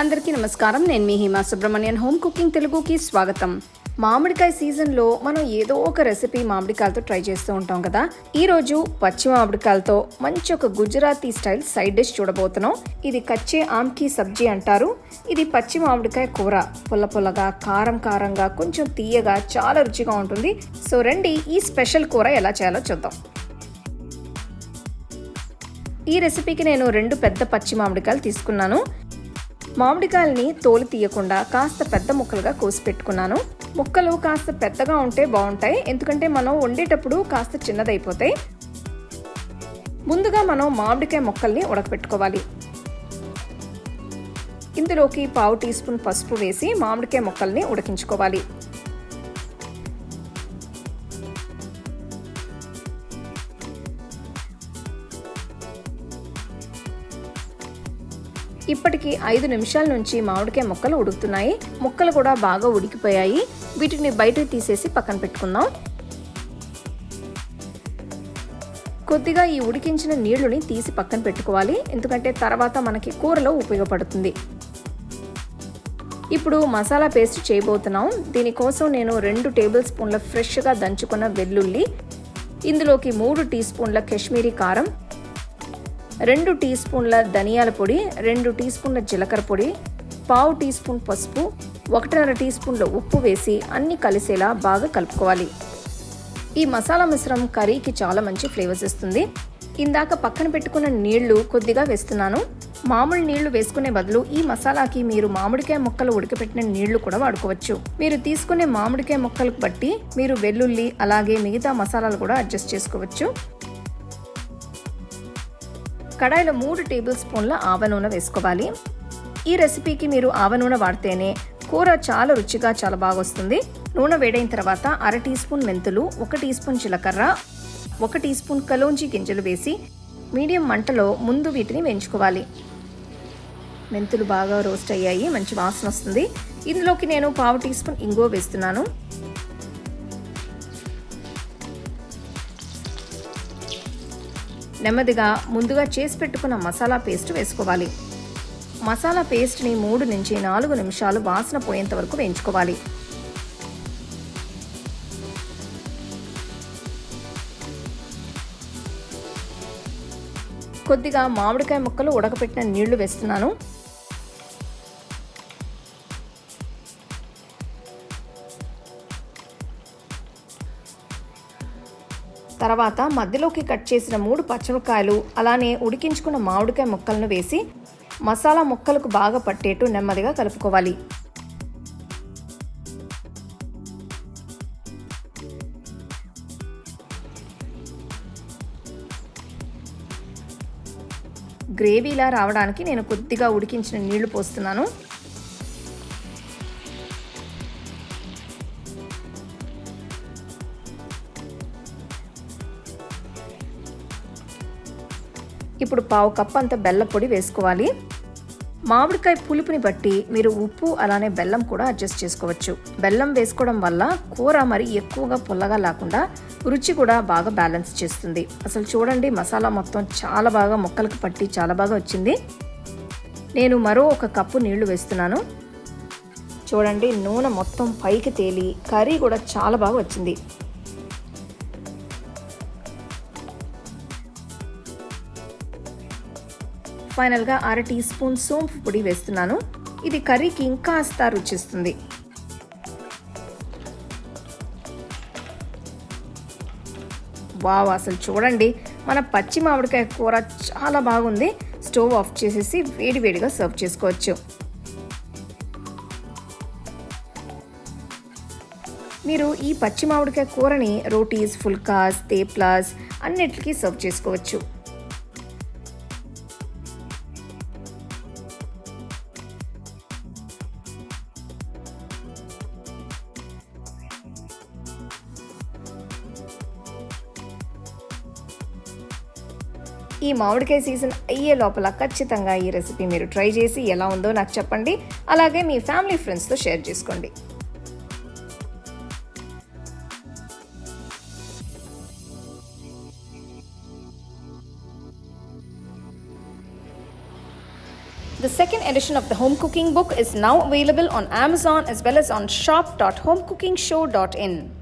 అందరికీ నమస్కారం. నేను మీ హిమా సుబ్రహ్మణ్యన్. హోమ్ కుకింగ్ తెలుగుకి స్వాగతం. మామిడికాయ సీజన్లో మనం ఏదో ఒక రెసిపీ మామిడికాయలతో ట్రై చేస్తూ ఉంటాం కదా. ఈరోజు పచ్చి మామిడికాయలతో మంచి ఒక గుజరాతీ స్టైల్ సైడ్ డిష్ చూడబోతున్నాం. ఇది కచ్చే ఆమ్కి సబ్జీ అంటారు. ఇది పచ్చి మామిడికాయ కూర. పుల్ల పుల్లగా కారం కారంగా కొంచెం తీయగా చాలా రుచిగా ఉంటుంది. సో రండి ఈ స్పెషల్ కూర ఎలా చేయాలో చూద్దాం. ఈ రెసిపీకి నేను రెండు పెద్ద పచ్చి మామిడికాయలు తీసుకున్నాను. మామిడికాయల్ని తోలు తీయకుండా కాస్త పెద్ద ముక్కలుగా కోసి పెట్టుకున్నాను ముక్కలు కాస్త పెద్దగా ఉంటే బాగుంటాయి. ఎందుకంటే మనం వండేటప్పుడు కాస్త చిన్నదైపోతాయి ముందుగా మనం మామిడికాయ ముక్కల్ని ఉడకపెట్టుకోవాలి. ఇందులోకి పావు టీ స్పూన్ పసుపు వేసి మామిడికాయ ముక్కల్ని ఉడికించుకోవాలి. ఇప్పటికి ఐదు నిమిషాల నుంచి మామిడికాయ ముక్కలు ఉడుకుతున్నాయి. ముక్కలు కూడా బాగా ఉడికిపోయాయి. వీటిని బయటకు తీసేసి పక్కన పెట్టుకుందాం. కొద్దిగా ఈ ఉడికించిన నీళ్ళుని తీసి పక్కన పెట్టుకోవాలి. ఎందుకంటే తర్వాత మనకి కూరలో ఉపయోగపడుతుంది. ఇప్పుడు మసాలా పేస్ట్ చేయబోతున్నాం. దీనికోసం నేను రెండు టేబుల్ స్పూన్ల ఫ్రెష్గా దంచుకున్న వెల్లుల్లి ఇందులోకి మూడు టీ స్పూన్ల కాశ్మీరీ కారం రెండు టీ స్పూన్ల ధనియాల పొడి రెండు టీ స్పూన్ల జీలకర్ర పొడి పావు టీ స్పూన్ పసుపు ఒకటిన్నర టీ స్పూన్ల ఉప్పు వేసి అన్ని కలిసేలా బాగా కలుపుకోవాలి. ఈ మసాలా మిశ్రమం కర్రీకి చాలా మంచి ఫ్లేవర్స్ ఇస్తుంది. ఇందాక పక్కన పెట్టుకున్న నీళ్ళు కొద్దిగా వేస్తున్నాను. మామూలు నీళ్ళు వేసుకునే బదులు ఈ మసాలాకి మీరు మామిడికాయ ముక్కలు ఉడకపెట్టిన నీళ్ళు కూడా వాడుకోవచ్చు. మీరు తీసుకునే మామిడికాయ ముక్కలకు బట్టి మీరు వెల్లుల్లి అలాగే మిగతా మసాలాలు కూడా అడ్జస్ట్ చేసుకోవచ్చు. కడాయిలో మూడు టేబుల్ స్పూన్ల ఆవ నూనె వేసుకోవాలి. ఈ రెసిపీకి మీరు ఆవ నూనె వాడితేనే కూర చాలా రుచిగా చాలా బాగా వస్తుంది నూనె వేడైన తర్వాత అర టీ స్పూన్ మెంతులు ఒక టీ స్పూన్ జీలకర్ర ఒక టీ స్పూన్ కలోంజీ గింజలు వేసి మీడియం మంటలో ముందు వీటిని వేయించుకోవాలి. మెంతులు బాగా రోస్ట్ అయ్యాయి మంచి వాసన వస్తుంది. ఇందులోకి నేను పావు టీ స్పూన్ ఇంగువ వేస్తున్నాను. నెమ్మదిగా ముందుగా చేసి పెట్టుకున్న మసాలా పేస్ట్ వేసుకోవాలి. మసాలా పేస్ట్ని మూడు నుంచి నాలుగు నిమిషాలు వాసన పోయేంత వరకు వేయించుకోవాలి. కొద్దిగా మామిడికాయ ముక్కలు ఉడకపెట్టిన నీళ్ళు వేస్తున్నాను. తర్వాత మధ్యలోకి కట్ చేసిన మూడు పచ్చిమిరకాయలు అలానే ఉడికించుకున్న మామిడికాయ ముక్కలను వేసి మసాలా ముక్కలకు బాగా పట్టేట్టు నెమ్మదిగా కలుపుకోవాలి. గ్రేవీలా రావడానికి నేను కొద్దిగా ఉడికించిన నీళ్ళు పోస్తున్నాను. ఇప్పుడు పావు కప్ అంత బెల్లం పొడి వేసుకోవాలి. మామిడికాయ పులుపుని బట్టి మీరు ఉప్పు అలానే బెల్లం కూడా అడ్జస్ట్ చేసుకోవచ్చు. బెల్లం వేసుకోవడం వల్ల కూర మరి ఎక్కువగా పుల్లగా లేకుండా రుచి కూడా బాగా బ్యాలెన్స్ చేస్తుంది. అసలు చూడండి మసాలా మొత్తం చాలా బాగా ముక్కలకు పట్టి చాలా బాగా వచ్చింది. నేను మరో ఒక కప్పు నీళ్ళు వేస్తున్నాను. చూడండి నూనె మొత్తం పైకి తేలి కర్రీ కూడా చాలా బాగా వచ్చింది. ఫైనల్గా అర టీ స్పూన్ సోంపు పొడి వేస్తున్నాను. ఇది కర్రీకి ఇంకాస్త రుచిస్తుంది. వావ్ అసలు చూడండి. మన పచ్చి మామిడికాయ కూర చాలా బాగుంది. స్టవ్ ఆఫ్ చేసేసి వేడివేడిగా సర్వ్ చేసుకోవచ్చు. మీరు ఈ పచ్చి మామిడికాయ కూరని రోటీస్ ఫుల్కాస్ తేప్లాస్ అన్నిటికీ సర్వ్ చేసుకోవచ్చు. ఈ మామిడికాయ సీజన్ అయ్యే లోపల ఖచ్చితంగా ఈ రెసిపీ మీరు ట్రై చేసి ఎలా ఉందో నాకు చెప్పండి అలాగే మీ ఫ్యామిలీ ఫ్రెండ్స్తో షేర్ చేసుకోండి The second edition of the home cooking book is now available on Amazon as well as on shop.homecookingshow.in.